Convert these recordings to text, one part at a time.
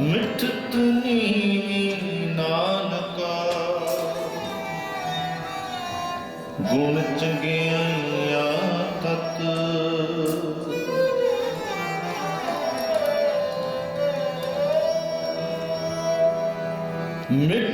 ਮਿਠਤ ਨੀਵੀ ਨਾਨਕਾ। ਗੁਣ ਚੰਗਿਆਈਆਂ ਤਤ। ਮਿੱਠ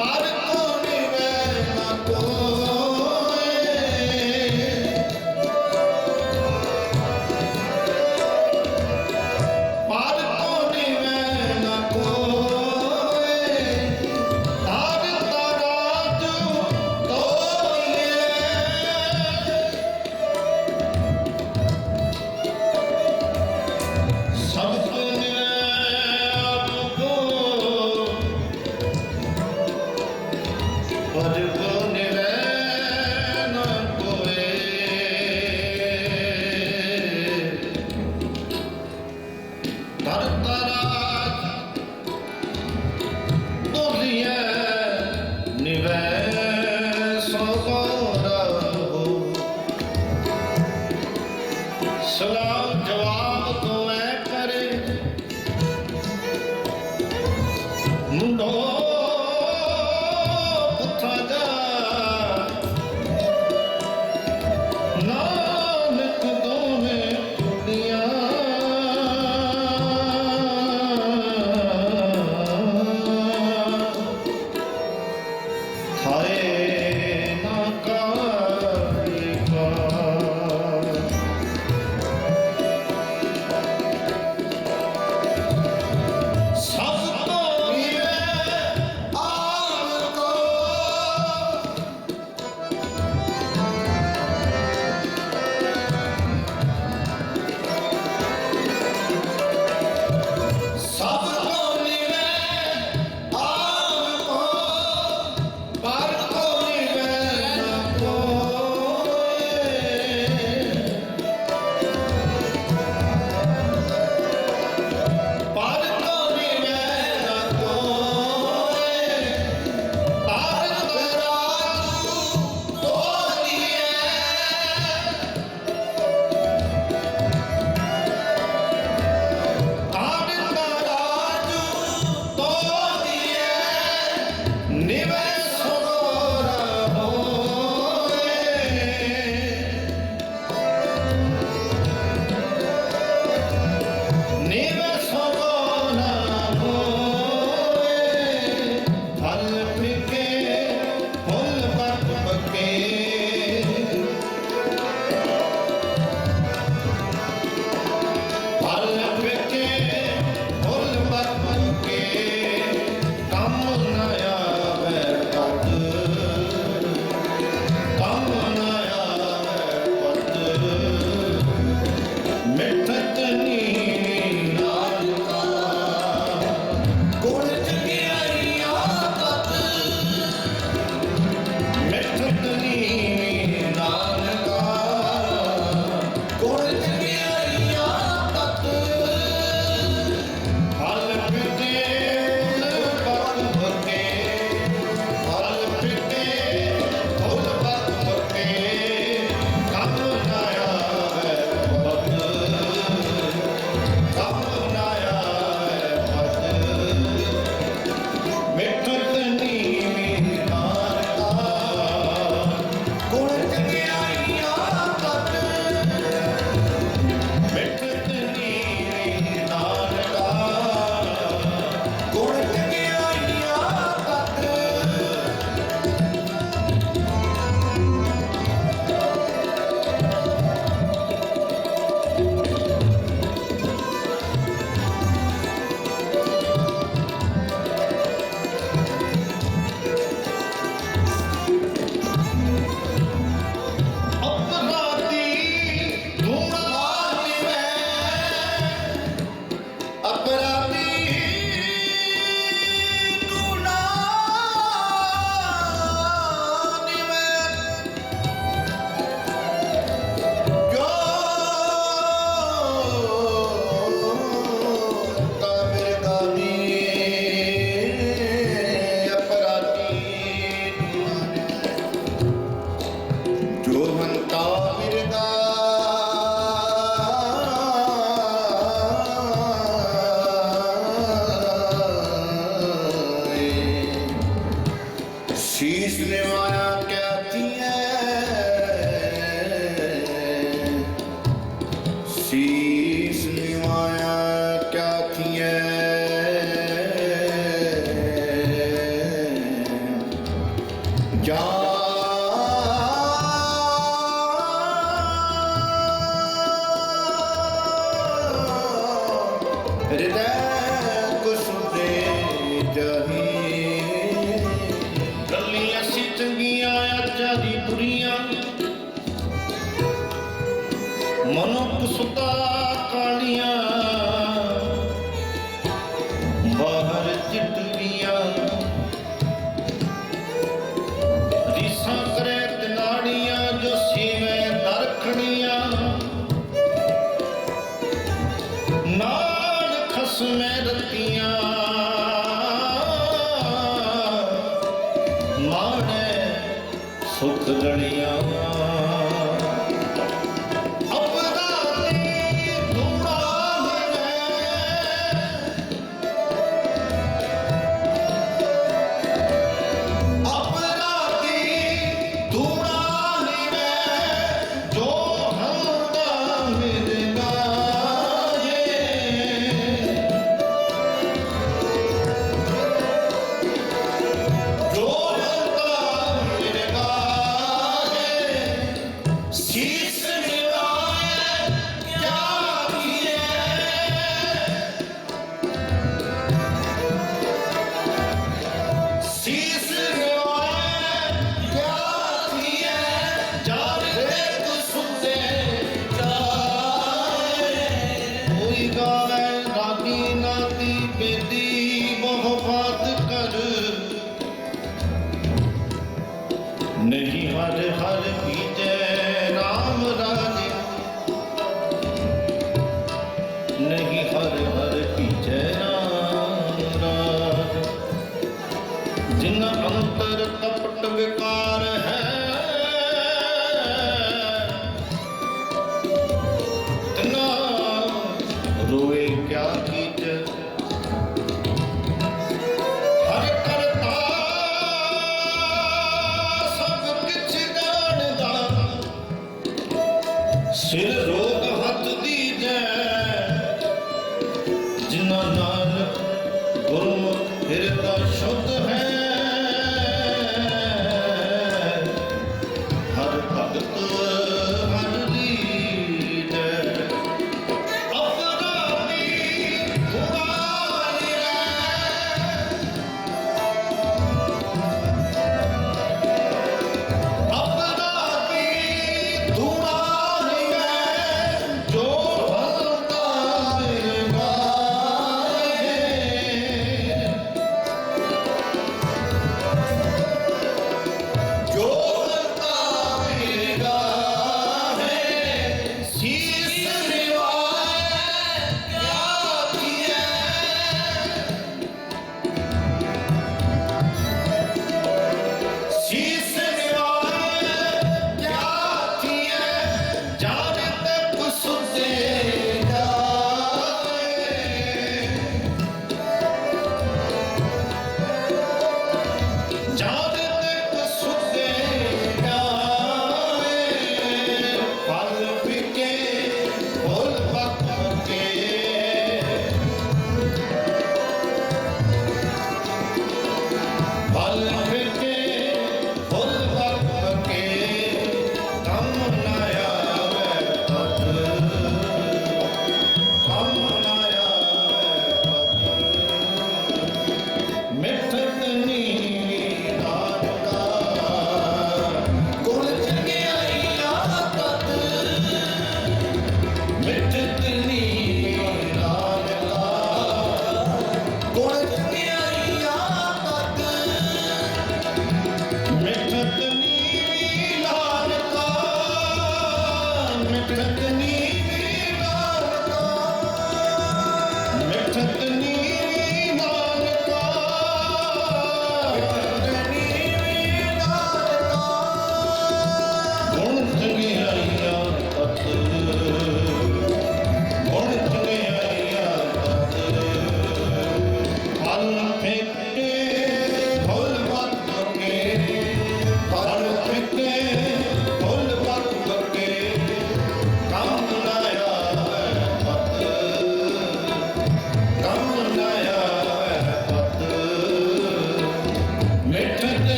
பாவ Pode, pode. ਹਿਰਦੈ ਕੁਸੁਮੇ ਜਹੀ ਲੱਲੀਆਂ ਸਿੱਧਗੀਆਂ ਅੱਜਾਂ ਬਾਹਰ ਚਿੱਟੀਆਂ ਤਨਾੜੀਆਂ ਜੋ ਸੀਵੇਂ ਨਰਖਣੀਆਂ ਸਮੇਰਤ ਕੀਆਂ ਮਾੜੇ ਸੁਖ